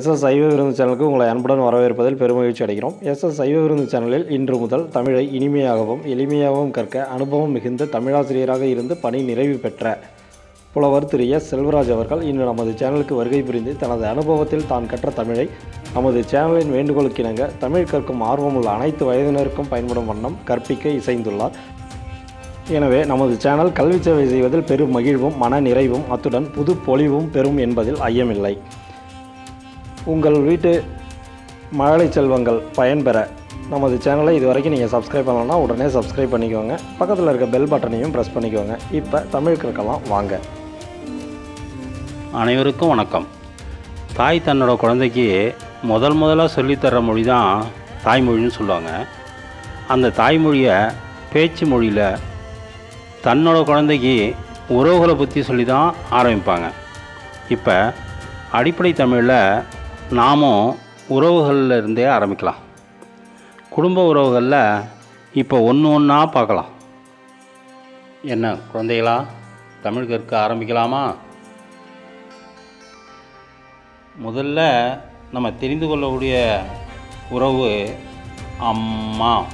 SS சைவ விருந்து சேனலுக்கு உங்களை அன்புடன் வரவேற்பதில் பெருமகிழ்ச்சி அடைகிறோம். எஸ்எஸ் சைவ விருந்து சேனலில் இன்று முதல் தமிழை இனிமையாகவும் எளிமையாகவும் கற்க அனுபவம் மிகுந்த தமிழாசிரியராக இருந்து பணி நிறைவு பெற்ற புலவர் திரு எஸ் செல்வராஜ் அவர்கள் இன்று நமது சேனலுக்கு வருகை புரிந்து தனது அனுபவத்தில் தான் கற்ற தமிழை நமது சேனலின் வேண்டுகோளுக்கிணங்க தமிழ் கற்கும் ஆர்வமுள்ள அனைத்து வயதினருக்கும் பயன்படும் வண்ணம் கற்பிக்க இசைந்துள்ளார். எனவே நமது சேனல் கல்வி சேவை செய்வதில் பெரும் மகிழ்வும் மன நிறைவும் அத்துடன் புது பொலிவும் பெறும் என்பதில் ஐயமில்லை. உங்கள் வீட்டு மழலை செல்வங்கள் பயன்பெற நமது சேனலை இது வரைக்கும் நீங்கள் சப்ஸ்கிரைப் பண்ணலன்னா உடனே சப்ஸ்கிரைப் பண்ணிக்கோங்க. பக்கத்தில் இருக்க பெல் பட்டனையும் ப்ரெஸ் பண்ணிக்கோங்க. இப்போ தமிழ் கற்கலாம் வாங்க. அனைவருக்கும் வணக்கம். தாய் தன்னோட குழந்தைக்கு முதல் முதலாக சொல்லித்தர மொழி தான் தாய்மொழின்னு சொல்லுவாங்க. அந்த தாய்மொழியை பேச்சு மொழியில் தன்னோட குழந்தைக்கு உறவுகளை பற்றி சொல்லி தான் ஆரம்பிப்பாங்க. இப்போ அடிப்படை தமிழில் நாமும் உறவுகளில் இருந்தே ஆரம்பிக்கலாம். குடும்ப உறவுகளில் இப்போ ஒன்று ஒன்றா பார்க்கலாம். என்ன குழந்தைகளா? தமிழ் கற்க ஆரம்பிக்கலாமா? முதல்ல நம்ம தெரிந்து கொள்ளக்கூடிய உறவு அம்மா.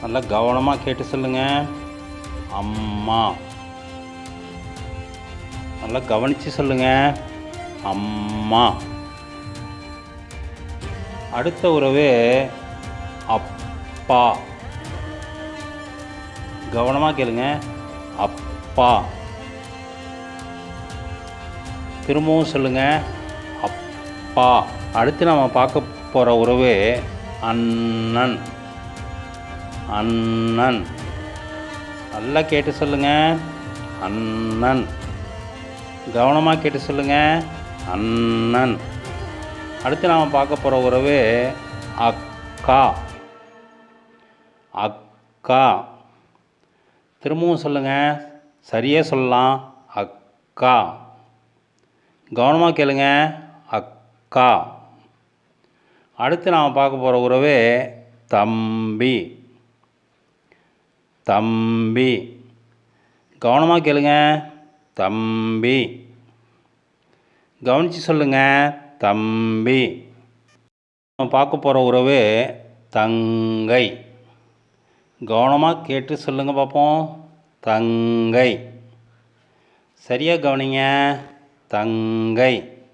நல்லா கவனமாக கேட்டு சொல்லுங்க. அம்மா. நல்லா கவனித்து சொல்லுங்கள் அம்மா. அடுத்த உறவு அப்பா. கவனமாக கேளுங்க. அப்பா. திரும்பவும் சொல்லுங்க. அப்பா. அடுத்து நம்ம பார்க்க போகிற உறவு அண்ணன். அண்ணன். நல்லா கேட்டு சொல்லுங்க. அண்ணன். கவனமாக கேட்டு சொல்லுங்கள் அண்ணன். அடுத்து நாம் பார்க்க போகிற உறவு அக்கா. அக்கா. திரும்பவும் சொல்லுங்கள் சரியாக சொல்லலாம். அக்கா. கவனமாக கேளுங்க. அக்கா. அடுத்து நாம் பார்க்க போகிற உறவு தம்பி. தம்பி. கவனமாக கேளுங்க. தம்பி. கவனித்து சொல்லுங்க. தம்பி. நம்ம பார்க்க போகிற உறவு தங்கை. கவனமாக கேட்டு சொல்லுங்கள் பார்ப்போம் தங்கை. சரியாக கவனிங்க. தங்கை.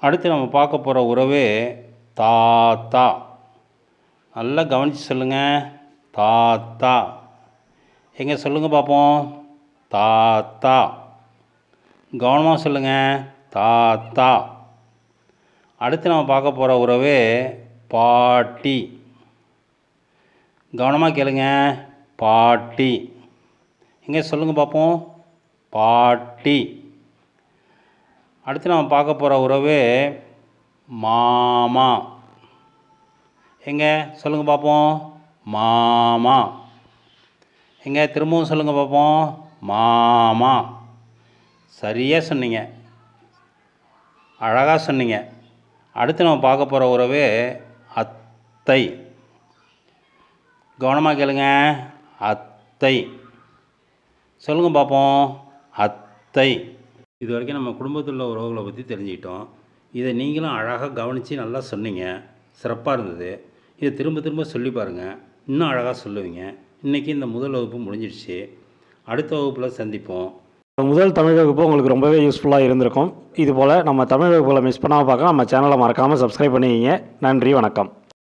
அடுத்து நம்ம பார்க்க போகிற உறவு தாத்தா. நல்லா கவனித்து சொல்லுங்கள் தாத்தா. எங்கே சொல்லுங்கள் பார்ப்போம் தாத்தா. கவனமாக சொல்லுங்கள் தாத்தா. அடுத்து நம்ம பார்க்க போகிற உறவு பாட்டி. கவனமாக கேளுங்க. பாட்டி. எங்கே சொல்லுங்கள் பார்ப்போம் பாட்டி. அடுத்து நம்ம பார்க்க போகிற உறவு மாமா. எங்கே? சொல்லுங்கள் பார்ப்போம் மாமா. எங்கே? திரும்பவும் சொல்லுங்கள் பார்ப்போம் மாமா. சரியாக சொன்னீங்க. அழகாக சொன்னீங்க. அடுத்து நம்ம பார்க்க போகிற உறவு அத்தை. கவனமாக கேளுங்க. அத்தை. சொல்லுங்கள் பார்ப்போம் அத்தை. இது வரைக்கும் நம்ம குடும்பத்தில் உள்ள உறவுகளை பற்றி தெரிஞ்சுக்கிட்டோம். இதை நீங்களும் அழகாக கவனித்து நல்லா சொன்னீங்க. சிறப்பாக இருந்தது. இதை திரும்ப திரும்ப சொல்லி பாருங்கள் இன்னும் அழகாக சொல்லுவீங்க. இன்றைக்கி இந்த முதல் வகுப்பு முடிஞ்சிடுச்சு. அடுத்த வகுப்பில் சந்திப்போம். முதல் தமிழ் வகுப்பு உங்களுக்கு ரொம்பவே யூஸ்ஃபுல்லாக இருந்திருக்கும். இதுபோல் நம்ம தமிழ் வகுப்புகளை மிஸ் பண்ணாமல் பார்க்க நம்ம சேனலை மறக்காமல் சப்ஸ்கிரைப் பண்ணிக்கிங்க. நன்றி வணக்கம்.